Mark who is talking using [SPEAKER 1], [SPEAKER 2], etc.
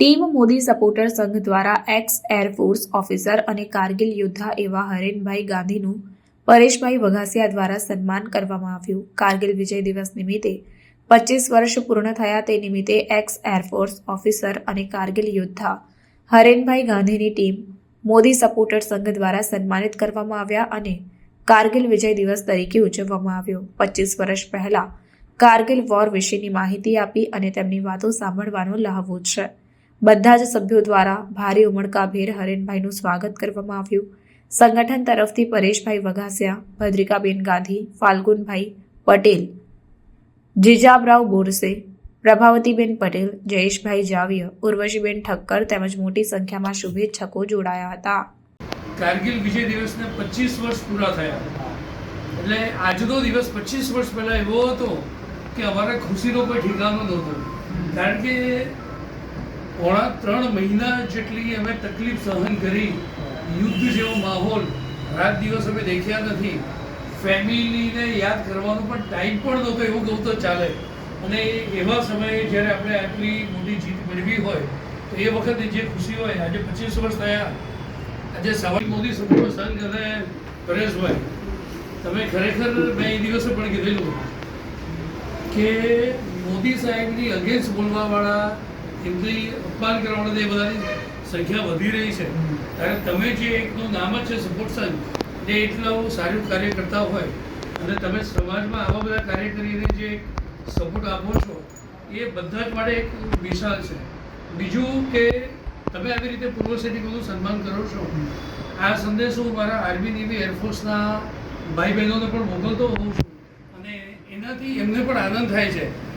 [SPEAKER 1] Team Modi supporter સંઘ દ્વારા x air force officer અને કારગિલ યોદ્ધા એવા હરેનભાઈ ગાંધીનું પરેશભાઈ વઘાસિયા દ્વારા સન્માન કરવામાં આવ્યું. કારગિલ વિજય દિવસ નિમિત્તે પચીસ વર્ષ પૂર્ણ થયા તે નિમિત્તે એક્સ એરફોર્સ ઓફિસર અને કારગિલ યોદ્ધા હરેનભાઈ ગાંધીની ટીમ મોદી સપોર્ટર સંઘ દ્વારા સન્માનિત કરવામાં આવ્યા અને કારગિલ વિજય દિવસ તરીકે ઉજવવામાં આવ્યો. પચીસ વર્ષ પહેલા કારગિલ વોર વિશેની માહિતી આપી અને તેમની વાતો સાંભળવાનો લહાવો છે. બધા જ સભ્યો દ્વારા ભારે ઉમળકાભેર હરેનભાઈનું સ્વાગત કરવામાં આવ્યું. સંગઠન તરફથી પરેશભાઈ વઘાસિયા, ભદ્રિકાબેન ગાંધી, ફાલ્ગુનભાઈ પટેલ, જીજાબરાવ બોરસે પ્રભાવતીબેન પટેલ, જયેશભાઈ જાવીય, ઉર્વશીબેન ઠક્કર તેમજ મોટી સંખ્યામાં શુભેચ્છકો જોડાયા હતા.
[SPEAKER 2] કારગિલ વિજય દિવસને પચીસ વર્ષ પૂરા થયા. એટલે આજનો દિવસ પચીસ વર્ષ પહેલાં એવો હતો કે અમારે ખુશીનો કોઈ ઠેકાણો નહોતો. કારણ કે પોણા ત્રણ મહિના જેટલી અમે તકલીફ સહન કરી, યુદ્ધ જેવો માહોલ રાત દિવસ અમે દેખ્યા નથી. ફેમિલીને યાદ કરવાનો પણ ટાઈમ પણ નહોતો, એવું કહું તો ચાલે. અને એવા સમયે જ્યારે આપણે આટલી મોટી જીત મેળવી હોય, તો એ વખતે જે ખુશી હોય, આજે પચીસ વર્ષ થયા. આજે સવાલ મોદી સપોર્ટ સંઘ અને પરેશભાઈ તમે ખરેખર મેં એ દિવસે પણ કીધેલું કે મોદી સાહેબની અગેન્સ્ટ બોલવાવાળા એમની અપમાન કરવાવાળા એ બધાની સંખ્યા વધી રહી છે, ત્યારે તમે જે એકનું નામ જ છે સપોર્ટ સંઘ એ એટલું સારું કાર્ય કરતા હોય, અને તમે સમાજમાં આવા બધા કાર્ય કરીને જે સપોર્ટ આપો છો, એ બધા જ માટે એક વિશાલ છે. બીજું કે તમે આવી રીતે પૂર્વ સૈનિકોનું સન્માન કરો છો. આ સંદેશો હું મારા આર્મી નેવી એરફોર્સના ભાઈ બહેનોને પણ મોકલતો હોઉં છું. અને એનાથી એમને પણ આનંદ થાય છે.